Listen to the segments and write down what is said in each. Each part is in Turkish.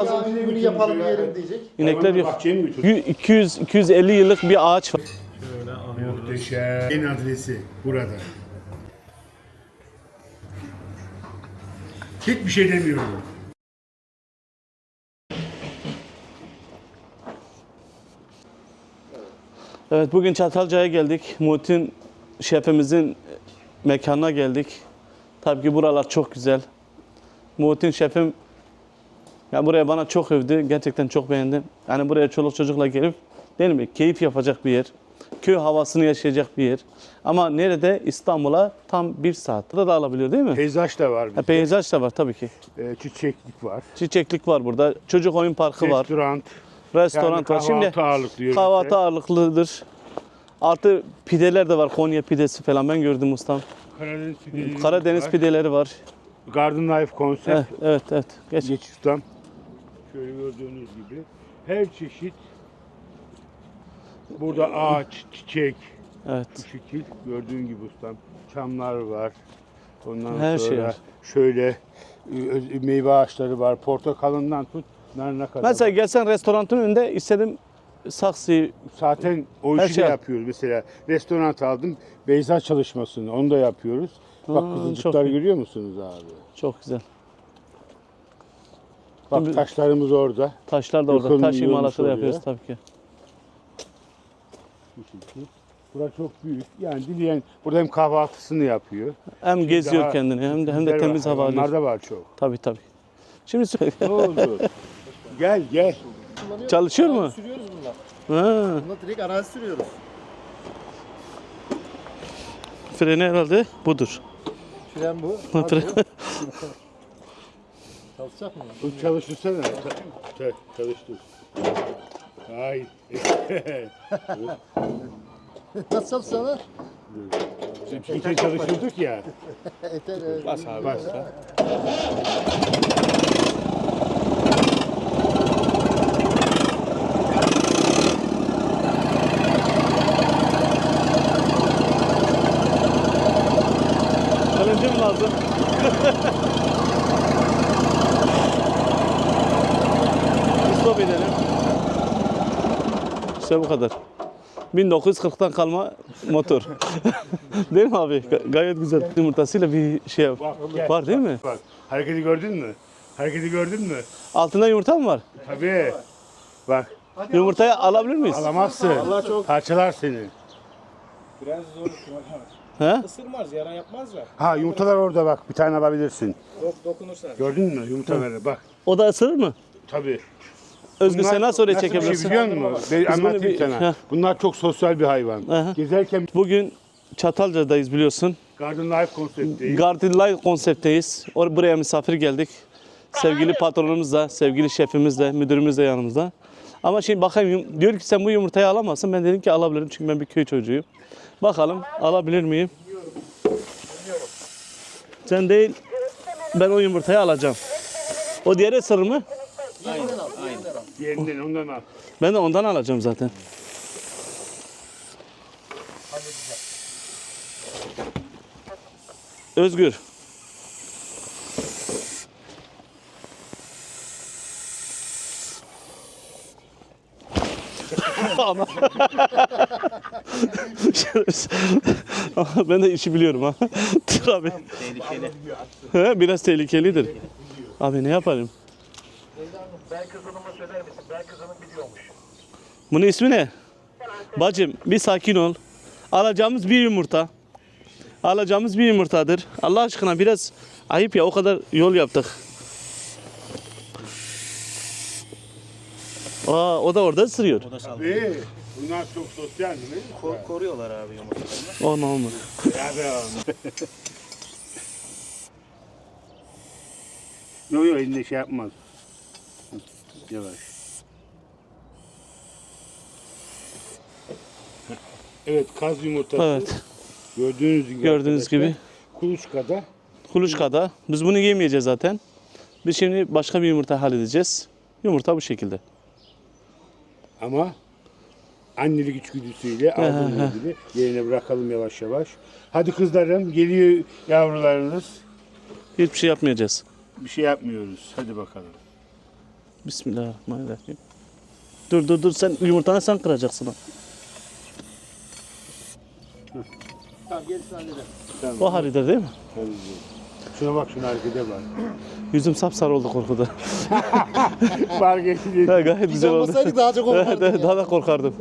Azıcık bunu yapalım yiyelim diyecek. İnekler yok. Bahçeye mi götürdün? Yü- 200 250 yıllık bir ağaç var. Muhteşem. En adresi burada. Hiçbir şey demiyorum. Evet bugün Çatalca'ya geldik. Muhittin şefimizin mekanına geldik. Tabii ki buralar çok güzel. Muhittin şefim ya buraya bana çok övdü. Gerçekten çok beğendim. Yani buraya çoluk çocukla gelip değil mi? Keyif yapacak bir yer. Köy havasını yaşayacak bir yer. Ama nerede? İstanbul'a tam bir saat. Burada da alabiliyor değil mi? Peyzaj da var. Ha, peyzaj da var tabii ki. Ee, çiçeklik var. Çiçeklik var burada. Çocuk oyun parkı var. Restoran. Restoran Yani var. kahvaltı Şimdi ağırlıklı kahvaltı ağırlıklıdır. Artı pideler de var. Konya pidesi falan ben gördüm ustam. Karadeniz pideleri Karadeniz var. pideleri var. Garden Life konsept. Evet, evet, evet. Geç. Geç ustam. Şöyle gördüğünüz gibi. Her çeşit Burada ağaç, çiçek, Evet. bu şekil gördüğün gibi ustam. Çamlar var. Ondan Her sonra şey var. şöyle e, meyve ağaçları var. Portakalından tut narına kadar. Mesela gelsen restoranın önünde istedim saksı Zaten o Her işi şey de yapıyoruz. Mesela restoran aldım. Beyza çalışmasını onu da yapıyoruz. Bak Aa, kızılcıklar çok iyi. görüyor musunuz abi? çok güzel. Bak Tabii. taşlarımız orada. Taşlar da orada. Gökhan'ın Taş imalatı da yapıyoruz tabii ki. Bu şekil. Burası çok büyük. Yani dileyen burada hem kahvaltısını yapıyor. Hem geziyor Daha kendini hem de hem de temiz var. hava alıyor. da var çok. Tabii tabii. Şimdi Ne oldu? gel gel. Çalışıyor mu? Sürüyoruz. Ha, Bunlar direkt arazi sürüyoruz. freni herhalde budur. Fren bu. Fren. Hadi. Çalışacak mı? Bu çalıştırsana. Ta- ta- çalıştır. Ay. Nasıl çalışsana? Bir kere çalıştırdık ya. Eter, Bas abi. Bas. Kılıncı mı lazım? Stop edelim. İşte bu kadar. 1940'tan kalma motor. değil mi abi? Ga- Gayet güzel. Yumurtasıyla bir şey var değil mi? Bak. Hareketi gördün mü? Hareketi gördün mü? Altında yumurta mı var? Tabii. Bak. Yumurtayı alabilir miyiz? Alamazsın. Parçalar seni. Biraz zor. He? Isırmaz, yara yapmaz ya. Ha yumurtalar orada bak. Bir tane alabilirsin. Dok dokunursa. Gördün mü yumurtaları? Bak. O da ısırır mı? Tabii. Özgür sen nasıl oraya nasıl bir çekebilirsin? Şey biliyor musun? Ben Biz bunu anlatayım bir- sana. Bunlar çok sosyal bir hayvan. Aha. Gezerken Bugün Çatalca'dayız biliyorsun. Garden Life konseptteyiz. Garden Life konseptteyiz. Or buraya misafir geldik. Sevgili patronumuz da, sevgili şefimiz de, müdürümüz de yanımızda. Ama şimdi bakayım yum- diyor ki sen bu yumurtayı alamazsın. Ben dedim ki alabilirim çünkü ben bir köy çocuğuyum. Bakalım alabilir miyim? Sen değil, ben o yumurtayı alacağım. O diğeri ısırır mı? Yerinden ondan al. Ben de ondan alacağım zaten. Özgür. Ama Ama ben de işi biliyorum ha. Dur abi. Tehlikeli. Biraz tehlikelidir. Abi ne yapalım? Ben kızınımı söyler misin? Ben kızının biliyormuş. Bunun ismi ne? Bacım bir sakin ol. Alacağımız bir yumurta. Alacağımız bir yumurtadır. Allah aşkına biraz ayıp ya o kadar yol yaptık. Aa, o da orada ısırıyor. Tabii. Bunlar çok sosyal değil mi? Ko- koruyorlar abi yumurtalarını. O ne olmuş? Yok yok elinde şey yapmaz. Yavaş. Evet kaz yumurtası. Evet Gördüğünüz gibi. gördüğünüz gibi Kuluçkada kuluçkada. Biz bunu yemeyeceğiz zaten. Biz şimdi başka bir yumurta halledeceğiz. Yumurta bu şekilde. ama annelik içgüdüsüyle aldığımız gibi yerine bırakalım yavaş yavaş. Hadi kızlarım geliyor yavrularınız. Hiçbir şey yapmayacağız. Bir şey yapmıyoruz. Hadi bakalım. Bismillahirrahmanirrahim. Dur dur dur sen yumurtanı sen kıracaksın. ha. Tamam hallederim. O harita değil mi? Hadi. Şuna bak şuna harekete bak. Yüzüm sapsarı oldu korkuda. Fark ettin. Ha, Gayet Biz güzel oldu. daha çok Evet, olurdu. evet, daha da korkardım.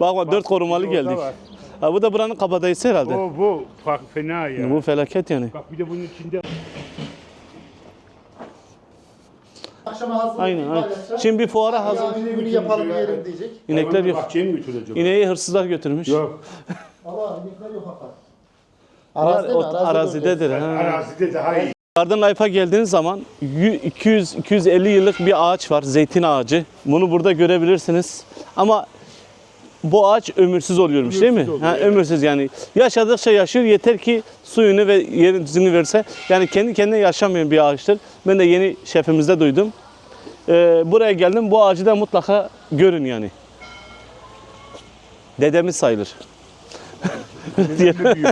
Bakma dört korumalı Orada geldik. var. Ha, bu da buranın kabadayısı herhalde. O bu fark fena ya. Bu felaket yani. Bak bir de bunun içinde Akşama hazır. Aynen aynen. Şimdi bir fuara hazır. Yarın günü yapalım yiyelim diyecek. İnekler yok. Bahçeye mi götürecek? İneği hırsızlar götürmüş. Yok. Ama inekler yok. Bunlar Arazide mi? o- arazidedir. Ha. Arazide daha iyi. Garden Life'a geldiğiniz zaman 200-250 yıllık bir ağaç var. Zeytin ağacı. Bunu burada görebilirsiniz. Ama bu ağaç ömürsüz oluyormuş değil mi? Ömürsüz oluyor, Ha, ömürsüz yani. Yaşadıkça yaşıyor yeter ki suyunu ve yerin düzgünü verse. Yani kendi kendine yaşamayan bir ağaçtır. Ben de yeni şefimizde duydum. Ee, buraya geldim bu ağacı da mutlaka görün yani. Dedemiz sayılır.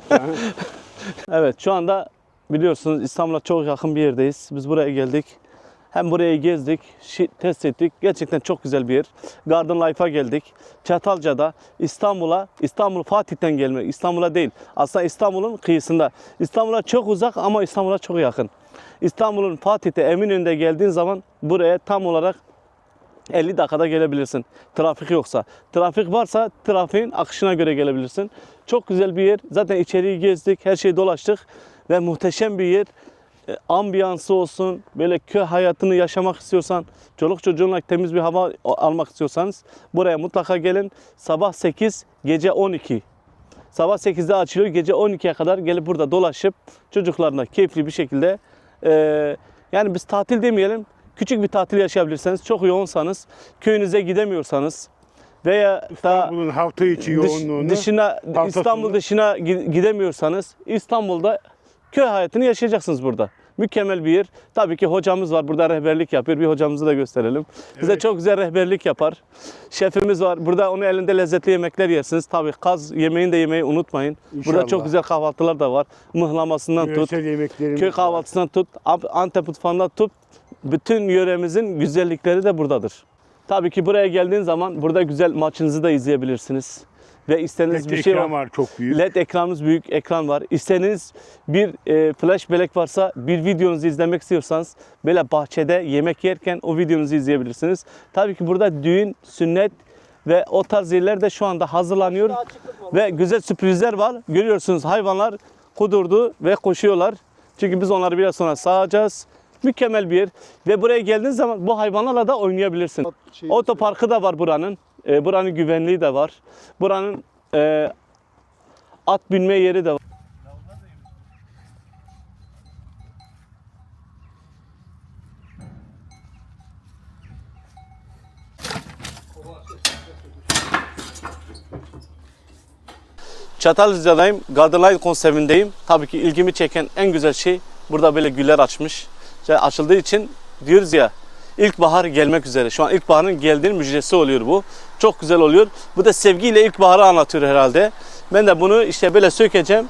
Evet şu anda biliyorsunuz İstanbul'a çok yakın bir yerdeyiz. Biz buraya geldik. Hem burayı gezdik, test ettik. Gerçekten çok güzel bir yer. Garden Life'a geldik. Çatalca'da İstanbul'a, İstanbul Fatih'ten gelmek. İstanbul'a değil. Aslında İstanbul'un kıyısında. İstanbul'a çok uzak ama İstanbul'a çok yakın. İstanbul'un Fatih'te Eminönü'nde geldiğin zaman buraya tam olarak 50 dakikada gelebilirsin. Trafik yoksa. Trafik varsa trafiğin akışına göre gelebilirsin. Çok güzel bir yer. Zaten içeriği gezdik, her şeyi dolaştık ve muhteşem bir yer. E, ambiyansı olsun, böyle köy hayatını yaşamak istiyorsan, çoluk çocuğunla temiz bir hava almak istiyorsanız buraya mutlaka gelin. Sabah 8, gece 12. Sabah 8'de açılıyor, gece 12'ye kadar gelip burada dolaşıp çocuklarla keyifli bir şekilde e, yani biz tatil demeyelim, küçük bir tatil yaşayabilirseniz, çok yoğunsanız, köyünüze gidemiyorsanız veya İstanbul'un hafta içi dış- yoğunluğunu dışına hafta İstanbul dışına gi- gidemiyorsanız İstanbul'da köy hayatını yaşayacaksınız burada. Mükemmel bir yer. Tabii ki hocamız var burada rehberlik yapıyor. Bir hocamızı da gösterelim. Evet. çok güzel rehberlik yapar. Şefimiz var. Burada onun elinde lezzetli yemekler yersiniz. Tabii kaz yemeğini de yemeyi unutmayın. Burada İnşallah. çok güzel kahvaltılar da var. Mıhlamasından tut, yöresel yemeklerimiz köy var. kahvaltısından tut, Ant- Antep mutfağından tut. Bütün yöremizin güzellikleri de buradadır. Tabii ki buraya geldiğin zaman burada güzel maçınızı da izleyebilirsiniz. Ve istediğiniz bir şey var. var çok büyük. LED ekranımız büyük ekran var. İstediğiniz bir e, flash bellek varsa bir videonuzu izlemek istiyorsanız böyle bahçede yemek yerken o videonuzu izleyebilirsiniz. Tabii ki burada düğün, sünnet ve o tarz yerler de şu anda hazırlanıyor. Ve güzel sürprizler var. Görüyorsunuz hayvanlar kudurdu ve koşuyorlar. Çünkü biz onları biraz sonra sağacağız. Mükemmel bir yer. Ve buraya geldiğiniz zaman bu hayvanlarla da oynayabilirsin. Şey- Otoparkı da var buranın. E, buranın güvenliği de var. Buranın e, at binme yeri de var. Çatalca'dayım. Gardenline konseptindeyim. Tabii ki ilgimi çeken en güzel şey burada böyle güller açmış. Açıldığı için diyoruz ya ilkbahar gelmek üzere. Şu an ilkbaharın geldiğinin müjdesi oluyor bu. Çok güzel oluyor. Bu da sevgiyle ilkbaharı anlatıyor herhalde. Ben de bunu işte böyle sökeceğim.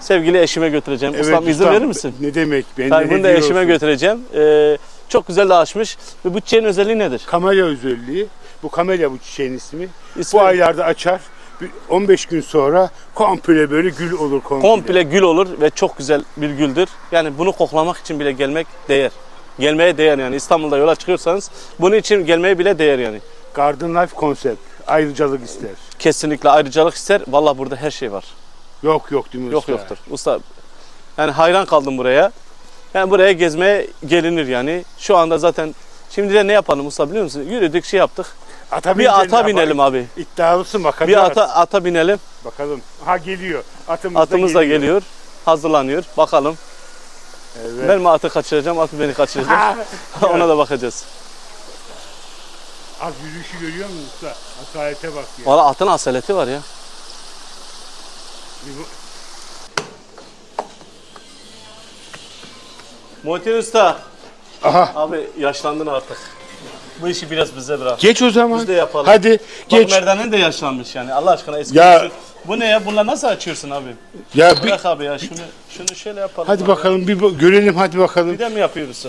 Sevgili eşime götüreceğim. Ustam izin verir misin? Ne demek? Ben de bunu da eşime olsun. götüreceğim. Ee, çok güzel de açmış. Ve bu çiçeğin özelliği nedir? Kamelya özelliği. Bu kamelya bu çiçeğin ismi. İsmi- Bu aylarda açar. Bir 15 gün sonra komple böyle gül olur komple. Komple gül olur ve çok güzel bir güldür. Yani bunu koklamak için bile gelmek değer. Gelmeye değer yani. İstanbul'da yola çıkıyorsanız bunun için gelmeye bile değer yani. Garden Life konsept. Ayrıcalık ister. Kesinlikle ayrıcalık ister. Vallahi burada her şey var. Yok yok değil mi Yok usta? yoktur. Usta yani hayran kaldım buraya. Yani buraya gezmeye gelinir yani. Şu anda zaten şimdi de ne yapalım usta biliyor musun? Yürüdük şey yaptık. Ata Bir ata binelim abi. İddialısın bakacağız. Bir ata ata binelim. Bakalım. Ha geliyor. Atımız, Atımız da geliyor. Hazırlanıyor. Bakalım. Evet. Ben mi atı kaçıracağım, at beni kaçıracak? Ona da bakacağız. Az yürüyüşü görüyor musun usta? Asalete bak ya. Valla atın asaleti var ya. Muhittin Usta. Aha. Abi yaşlandın artık. Bu işi biraz bize bırak. Geç o zaman. Biz de yapalım. Hadi Geç. geç. Bak Merdan'ın da yaşlanmış yani. Allah aşkına eski Ya- usul Bu ne ya? Bunlar nasıl açıyorsun abi? Ya bir, Bırak abi ya şunu şunu şöyle yapalım. hadi abi. bakalım bir görelim hadi bakalım. Bir de mi yapıyoruz?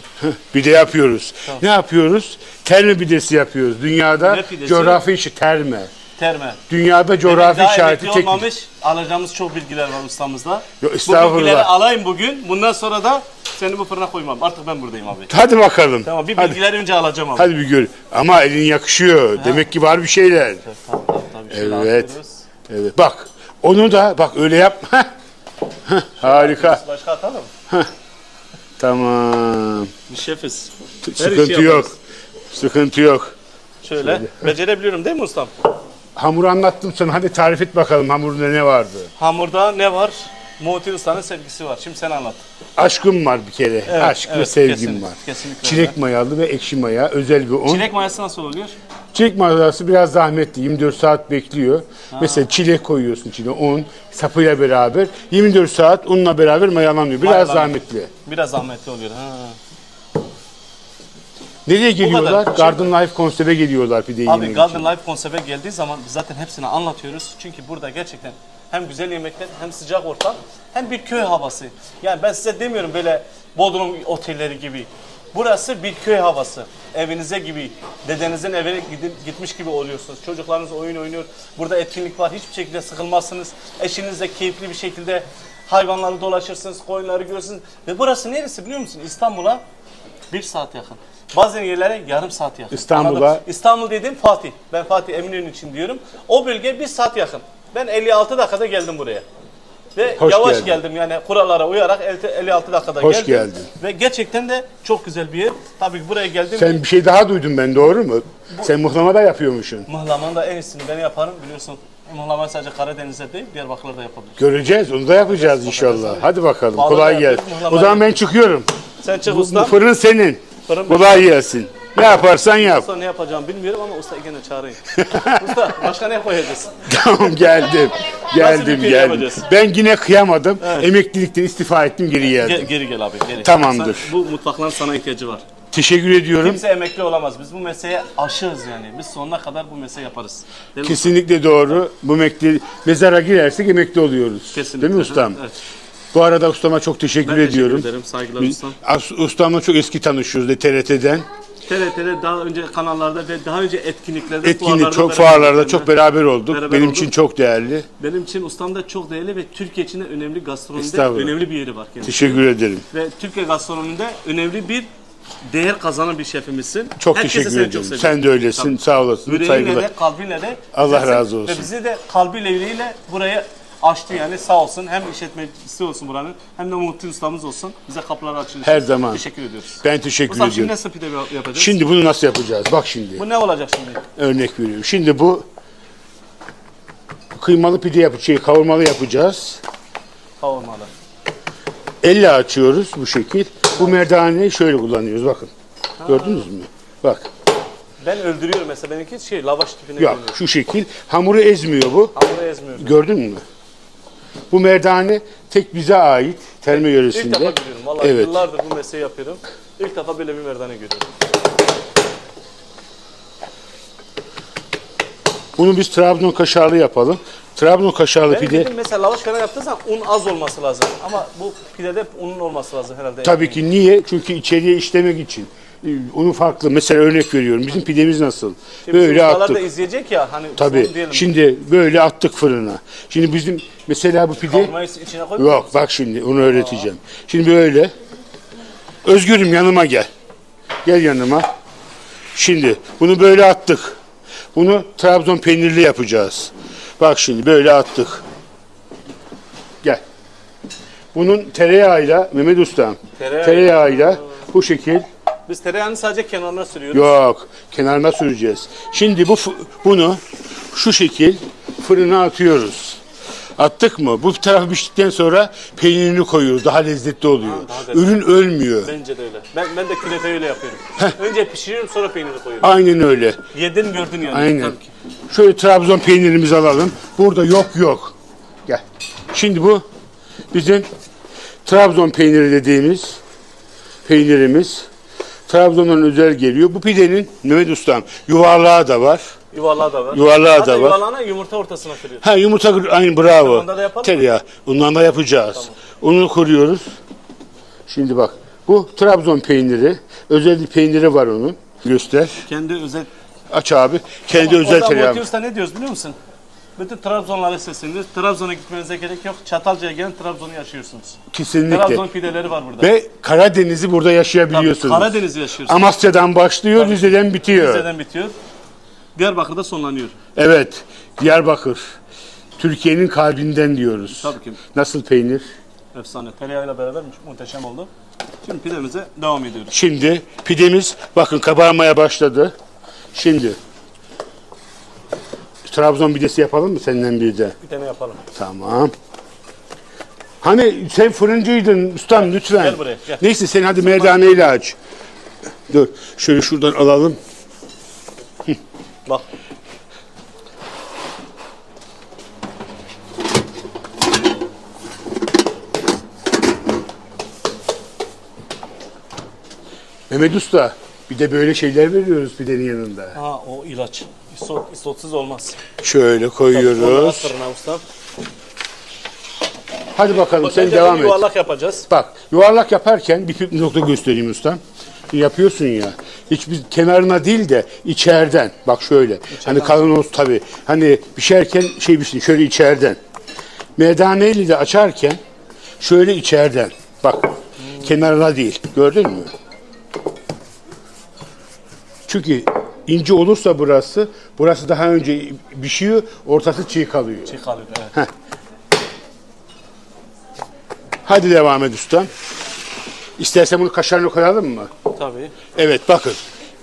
Bir de yapıyoruz. Ne yapıyoruz? Terme pidesi yapıyoruz. Dünyada Ne pidesi? coğrafi işi terme. Terme. Dünyada coğrafi Daha işareti emekli tek. olmamış. Alacağımız çok bilgiler var ustamızda. Yo, Bu estağfurullah. bilgileri alayım bugün. Bundan sonra da seni bu fırına koymam. Artık ben buradayım abi. Hadi bakalım. Tamam bir hadi, bilgileri önce alacağım abi. hadi bir gör. Ama elin yakışıyor. Demek ki var bir şeyler. Tamam tabii. Şöyle Evet. atıyoruz. Evet. Bak onu da bak öyle yap. Heh. Heh, Harika. Başka atalım. Tamam. Biz şefiz. Sıkıntı işi yok. yaparız. Sıkıntı yok. Şöyle. Becerebiliyorum değil mi ustam? Hamur anlattım sana. Hadi tarif et bakalım hamurunda ne vardı. Hamurda ne var? Muhtin Usta'nın sevgisi var. Şimdi sen anlat. Aşkım var bir kere. Evet, Aşk ve evet, sevgim kesinlikle, var. kesinlikle Çilek öyle. mayalı ve ekşi maya özel bir un. Çilek mayası nasıl oluyor? Mayası biraz zahmetli. 24 saat bekliyor. Mesela çilek koyuyorsun içine un sapıyla beraber. 24 saat unla beraber mayalanıyor. Biraz Mayalanıyor. zahmetli. Biraz zahmetli oluyor. Ha. Nereye geliyorlar? kadar. Garden Life konsepte geliyorlar pide Abi yemek için. Life konsepte geldiği zaman biz zaten hepsini anlatıyoruz. Çünkü burada gerçekten hem güzel yemekler hem sıcak ortam hem bir köy havası. Yani ben size demiyorum böyle Bodrum otelleri gibi. Burası bir köy havası. Evinize gibi, dedenizin evine gidip, gitmiş gibi oluyorsunuz. Çocuklarınız oyun oynuyor. Burada etkinlik var. Hiçbir şekilde sıkılmazsınız. Eşinizle keyifli bir şekilde hayvanları dolaşırsınız, koyunları görürsünüz. Ve burası neresi biliyor musun? İstanbul'a bir saat yakın. Bazen yerlere yarım saat yakın. İstanbul'a- Anladın? İstanbul dediğim Fatih. Ben Fatih Eminönü için diyorum. O bölge bir saat yakın. Ben 56 dakikada geldim buraya. Ve Hoş yavaş geldin. geldim yani kurallara uyarak 56 dakikada Hoş geldim. geldin. Ve gerçekten de çok güzel bir yer. Tabii ki buraya geldim. Sen bir şey daha duydun ben doğru mu? Sen muhlama da yapıyormuşsun. Mıhlamanın da en iyisini ben yaparım biliyorsun. Mıhlamayı sadece Karadeniz'de değil Diyarbakır'da yapabilir. Göreceğiz. Onu da yapacağız inşallah. Hadi bakalım. Vallahi Kolay gelsin. O zaman ben çıkıyorum. Sen çık Bu, bu usta. fırın senin. Fırın Kolay gelsin. Ne yaparsan yap. Usta ne yapacağımı bilmiyorum ama usta gene çağırayım. usta başka ne koyacağız? tamam geldim. Geldim bir geldim. yapacağız? Ben yine kıyamadım. Emeklilikten istifa ettim geri geldim. Gel, geri gel abi geri. Tamamdır. Sen- bu mutfakların sana ihtiyacı var. Teşekkür ediyorum. Kimse emekli olamaz. Biz bu mesleğe aşığız yani. Biz sonuna kadar bu mesleği yaparız. Değil mi? Kesinlikle doğru. Bu emekli mezara girersek emekli oluyoruz. Kesinlikle. Değil mi ustam? Evet. Bu arada ustama çok teşekkür Ben teşekkür ediyorum. ederim. Saygılar ustam. As- Ustamla çok eski tanışıyoruz de TRT'den. TRT'de daha önce kanallarda ve daha önce etkinliklerde, Etkinlik fuarlarda çok beraber fuarlarda çok beraber olduk. Beraber Benim olduk. için çok değerli. Benim için ustam da çok değerli ve Türkiye için de önemli gastronomide Estağfurullah. önemli bir yeri var. kendisi. Teşekkür ederim. Ve Türkiye gastronomide önemli bir değer kazanan bir şefimizsin. Çok Herkese teşekkür seni çok ederim. seviyorum. Sen de öylesin. Tabii. Sağ olasın. Yüreğiyle Saygılar. de kalbiyle de Allah razı olsun. Ve bizi de kalbiyle yüreğiyle buraya açtı yani sağ olsun. Hem işletmecisi olsun buranın hem de Muhittin ustamız olsun. Bize kapıları açılıyor. Her zaman. Teşekkür ediyoruz. Ben teşekkür Ustam şimdi ediyorum. nasıl pide yapacağız? Şimdi bunu nasıl yapacağız? Bak şimdi. Bu ne olacak şimdi? Örnek veriyorum. Şimdi bu kıymalı pide yap şey kavurmalı yapacağız. Kavurmalı. Elle açıyoruz bu şekil. Bu merdaneyi şöyle kullanıyoruz bakın. Gördünüz mü? Bak. Ben öldürüyorum mesela. Benimki şey lavaş tipine Yok dönüyor. şu şekil. Hamuru ezmiyor bu. Hamuru ezmiyorum. Gördün mü? Bu merdane tek bize ait. Terme İlk yöresinde. defa görüyorum. Vallahi Evet. yıllardır bu mesleği yapıyorum. İlk defa böyle bir merdane görüyorum. Bunu biz Trabzon kaşarlı yapalım. Trabzon kaşarlı Ben pide dedim mesela lavaş falan zaman un az olması lazım. Ama bu pidede unun olması lazım herhalde. tabii ki niye? Çünkü içeriye işlemek için. Unu farklı. Mesela örnek veriyorum. Bizim pidemiz nasıl? Şimdi Böyle attık. da izleyecek ya hani Tabii. diyelim. Şimdi böyle attık fırına. Şimdi bizim mesela bu pide yok bak şimdi onu öğreteceğim. Şimdi böyle Özgürüm yanıma gel. Gel yanıma. Şimdi bunu böyle attık. Bunu Trabzon peynirli yapacağız. Bak şimdi böyle attık. Gel. Bunun tereyağıyla Mehmet Ustam. Tereyağı. Tereyağıyla bu şekil Biz tereyağını sadece kenarına sürüyoruz. Yok, kenarına süreceğiz. Şimdi bu bunu şu şekil fırına atıyoruz. Attık mı? Bu tarafı piştikten sonra peynirini koyuyoruz. Daha lezzetli oluyor. daha lezzetli. Ürün ölmüyor. Bence de öyle. Ben, ben de künefe öyle yapıyorum. Önce pişiriyorum sonra peyniri koyuyorum. Aynen öyle. Yedin gördün yani. Aynen. Tabii ki. Şöyle Trabzon peynirimizi alalım. Burada yok yok. Gel. Şimdi bu bizim Trabzon peyniri dediğimiz peynirimiz. Trabzon'dan özel geliyor. Bu pidenin Mehmet Ustam yuvarlağı da var. Yuvarlağı da var. Yuvarlağı Hatta da var. yuvarlağına yumurta ortasına kırıyor. Ha yumurta kır- aynı bravo. Ondan da yapalım mı? Tereyağı. Ondan da yapacağız. Onu kuruyoruz. Şimdi bak. Bu Trabzon peyniri. Özel bir peyniri var onun. Göster. Kendi özel Aç abi. Kendi özel Orada tereyağı. Muhti Usta ne diyoruz biliyor musun? Bütün Trabzonlara sesleniyoruz. Trabzon'a gitmenize gerek yok. Çatalca'ya gelin Trabzon'u yaşıyorsunuz. Kesinlikle. Trabzon pideleri var burada. Ve Karadeniz'i burada Tabii, yaşayabiliyorsunuz. Karadeniz'i yaşıyorsunuz. Amasya'dan başlıyor, Rize'den bitiyor. Rize'den bitiyor. Diyarbakır'da sonlanıyor. Evet. Diyarbakır. Türkiye'nin kalbinden diyoruz. Tabii ki. Nasıl peynir? Efsane. Tereyağıyla beraber mu- muhteşem oldu. Şimdi pidemize devam ediyoruz. Şimdi pidemiz bakın kabarmaya başladı. Şimdi Trabzon pidesi yapalım mı senden bir de? Bir tane yapalım. Tamam. Hani sen fırıncıydın ustam lütfen. Gel buraya, gel. Neyse sen hadi merdaneyle aç. Dur şöyle şuradan alalım. Bak. Mehmet Usta bir de böyle şeyler veriyoruz pidenin yanında. Ha o ilaç. İsot, isotsuz olmaz. Şöyle koyuyoruz. fırına. Hadi bakalım sen devam et. yuvarlak yapacağız. Bak yuvarlak yaparken bir püf nokta göstereyim ustam. Yapıyorsun ya. Hiçbir kenarına değil de içeriden. Bak şöyle. Hani kalın olsun tabii. Hani pişerken şey pişsin şöyle içeriden. Merdaneyle de açarken şöyle içeriden. Bak. Kenarına değil. Gördün mü? Çünkü ince olursa burası, burası daha önce pişiyor, ortası çiğ kalıyor. Çiğ kalıyor. Evet. Hadi devam et ustam. İstersen bunu kaşarını koyalım mı? Tabii. Evet bakın.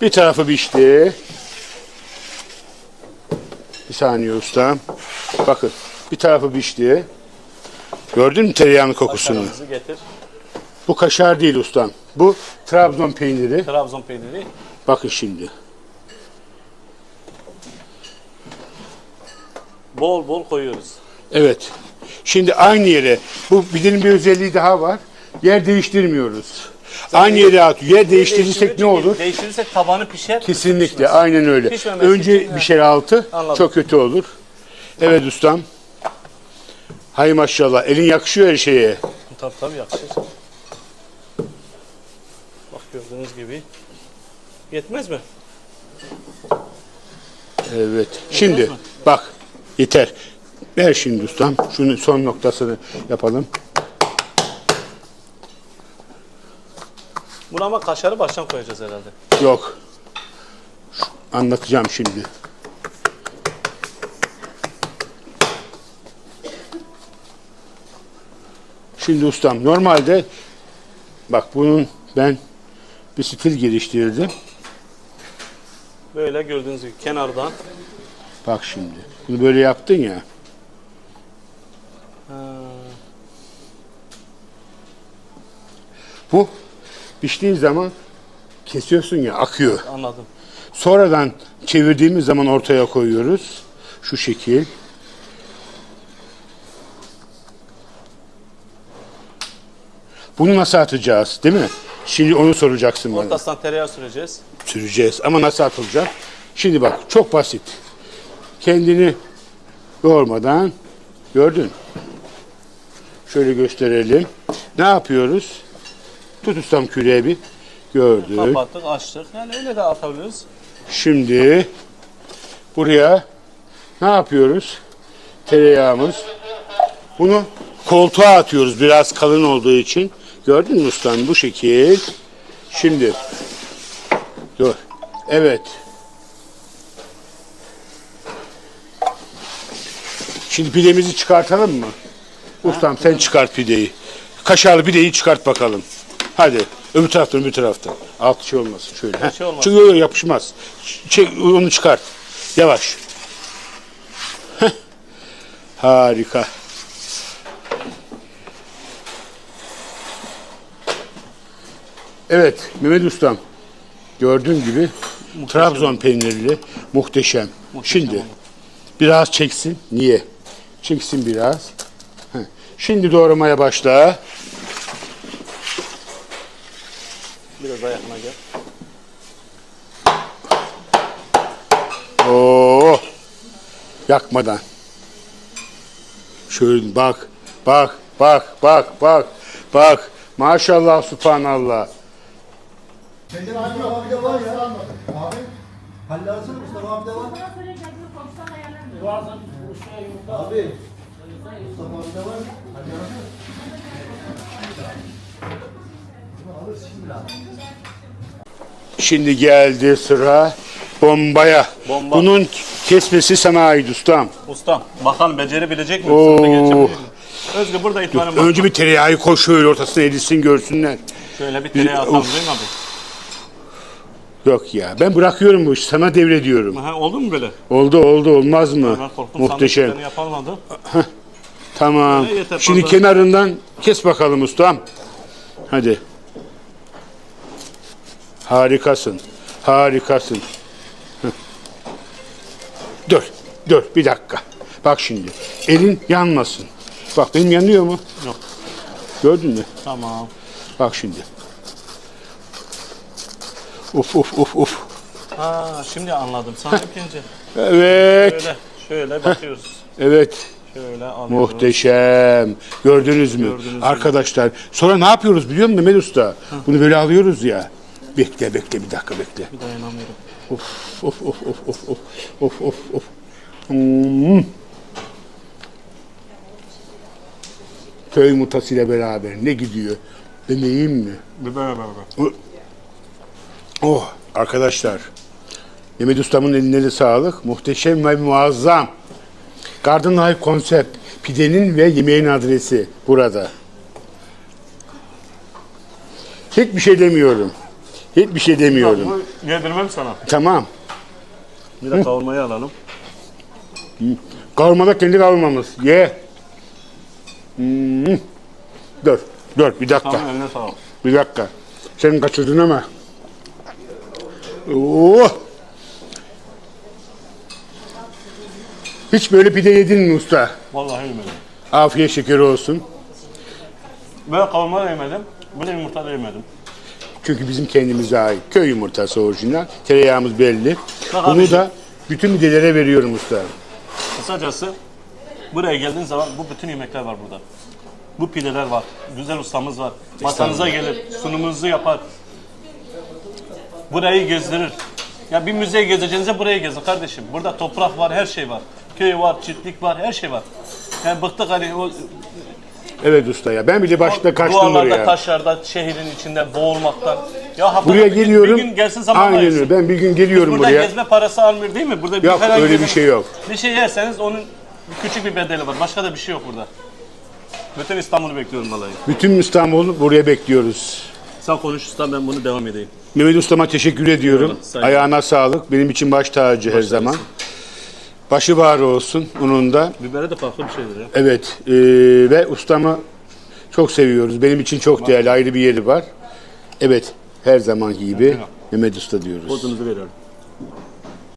Bir tarafı pişti. Bir saniye ustam. Bakın. Bir tarafı pişti. Gördün mü tereyağının kokusunu? Kaşarımızı getir. Bu kaşar değil ustam. Bu Trabzon peyniri. Trabzon peyniri. Bakın şimdi. Bol bol koyuyoruz. Evet. Şimdi aynı yere. Bu pidenin bir özelliği daha var. Yer değiştirmiyoruz. Aynı yere atıyor. Yer değiştirirsek ne olur? Değiştirirsek tabanı pişer. Kesinlikle pişmez. aynen öyle. Pişmemesi Önce için, bir şey altı Anladım. çok kötü olur. Evet ustam. Hay maşallah elin yakışıyor her şeye. Tabii tabii yakışır. Bak gördüğünüz gibi. Yetmez mi? Evet. Şimdi bak yeter. Ver şimdi ustam. Şunu son noktasını yapalım. Buna ama kaşarı baştan koyacağız herhalde. Yok. Şu- Anlatacağım şimdi. Şimdi ustam normalde bak bunun ben bir stil geliştirdim. Böyle gördüğünüz gibi kenardan. Bak şimdi. Bunu böyle yaptın ya. Bu piştiği zaman kesiyorsun ya akıyor. Anladım. Sonradan çevirdiğimiz zaman ortaya koyuyoruz. Şu şekil. Bunu nasıl atacağız değil mi? Şimdi onu soracaksın bana. Ortasından tereyağı süreceğiz. Süreceğiz ama nasıl atılacak? Şimdi bak çok basit. Kendini yormadan gördün. Şöyle gösterelim. Ne yapıyoruz? Tut ustam küreği bir. Gördük. Kapattık, açtık. Yani öyle de atabiliyoruz. Şimdi buraya ne yapıyoruz? Tereyağımız. Bunu koltuğa atıyoruz biraz kalın olduğu için. Gördün mü ustam bu şekil. Şimdi dur. Evet. Şimdi pidemizi çıkartalım mı? Ustam sen çıkart pideyi. Kaşarlı pideyi çıkart bakalım. Hadi. Öbür taraftan öbür taraftan. Alt şey olmasın şöyle. heh. şey olmaz. Çünkü yapışmaz. Çek, onu çıkart. Yavaş. Heh. Harika. Evet Mehmet Ustam. Gördüğün gibi Trabzon peynirli muhteşem. Şimdi oldu. biraz çeksin. Niye? Çeksin biraz. Şimdi doğramaya başla. Biraz daha yakına gel. Oo. Yakmadan. Şöyle bak, bak, bak, bak, bak, bak. Maşallah, subhanallah. Senin hangi abi de var ya? Abi. Halil arasana Mustafa abi de var. Abi. Mustafa abi de var. Alır şimdi abi. Şimdi geldi sıra bombaya. Bomba. Bunun kesmesi sana ait ustam. Ustam bakalım becerebilecek mi? Oo. Mi? Özgür burada itmanım var. Önce bir tereyağı koy şöyle ortasına edilsin görsünler. Şöyle bir tereyağı atalım değil mi abi? Yok ya ben bırakıyorum bu işi sana devrediyorum. Ha, oldu mu böyle? Oldu oldu olmaz mı? Ben korktum Muhteşem. sandıklarını yapamadı. Tamam. Yeter, Şimdi fazla. kenarından kes bakalım ustam. Hadi. Harikasın. Harikasın. Heh. Dur. Dur bir dakika. Bak şimdi. Elin yanmasın. Bak benim yanıyor mu? Yok. Gördün mü? Tamam. Bak şimdi. Uf uf uf uf. Ha şimdi anladım. Ki önce. Evet. Şöyle, şöyle bakıyoruz. Evet. Şöyle alıyoruz. Muhteşem. Gördünüz mü? Gördünüz mü? Arkadaşlar sonra ne yapıyoruz biliyor musun Mehmet Usta? Bunu böyle alıyoruz ya. Bekle bekle bir dakika bekle. Bir dayanamıyorum. Of of of of of of of of of. Hmm. Köy yumurtasıyla beraber ne gidiyor? Deneyeyim mi? Biber. Oh arkadaşlar. Mehmet Ustam'ın eline de sağlık. Muhteşem ve muazzam. Garden Life konsept. Pidenin ve yemeğin adresi burada. Hiçbir şey demiyorum. Hiçbir şey demiyorum. Yedirmem sana. Tamam. Bir de kavurmayı alalım. Kavurmada kendi kavurmamız. Ye. Hmm. Dur. Dur bir dakika. Tamam eline sağlık. Bir dakika. Sen kaçırdın ama. Oo. Hiç böyle pide yedin mi usta? Vallahi yemedim. Afiyet şekeri olsun. Böyle kavurma da yemedim. Böyle yumurta da yemedim. Çünkü bizim kendimize ait. Köy yumurtası orijinal. Tereyağımız belli. Bak Bunu abiciğim. da bütün pidelere veriyorum usta. Kısacası buraya geldiğin zaman bu bütün yemekler var burada. Bu pideler var. Güzel ustamız var. Masanıza gelir, sunumunuzu yapar. Burayı gezdirir. Ya bir müzeye gezeceğinize buraya gezin kardeşim. Burada toprak var, her şey var. Köy var, çiftlik var, her şey var. Yani bıktık hani o Evet usta ya. Ben bile başta kaçtım duvarlarda, buraya. taşlarda, şehrin içinde boğulmaktan. Ya haftada Buraya bir geliyorum. Bir gün gelsin zaman Aynen ayırsın. öyle. Ben bir gün geliyorum Burada buraya. gezme parası almıyor değil mi? Burada bir Yok, herhangi öyle bir şey yok. Bir şey yerseniz onun küçük bir bedeli var. Başka da bir şey yok burada. Bütün İstanbul'u bekliyorum vallahi. Bütün İstanbul'u buraya bekliyoruz. Sen konuş usta ben bunu devam edeyim. Mehmet Usta'ma teşekkür ediyorum. Saygı. Ayağına sağlık. Benim için baş tacı her zaman. Başı var olsun onun da. Bibere de farklı bir şeydir ya. Evet. eee, ve ustamı çok seviyoruz. Benim için çok değerli. Ayrı bir yeri var. Evet. Her zaman gibi Mehmet Usta diyoruz. Kodunuzu veriyorum.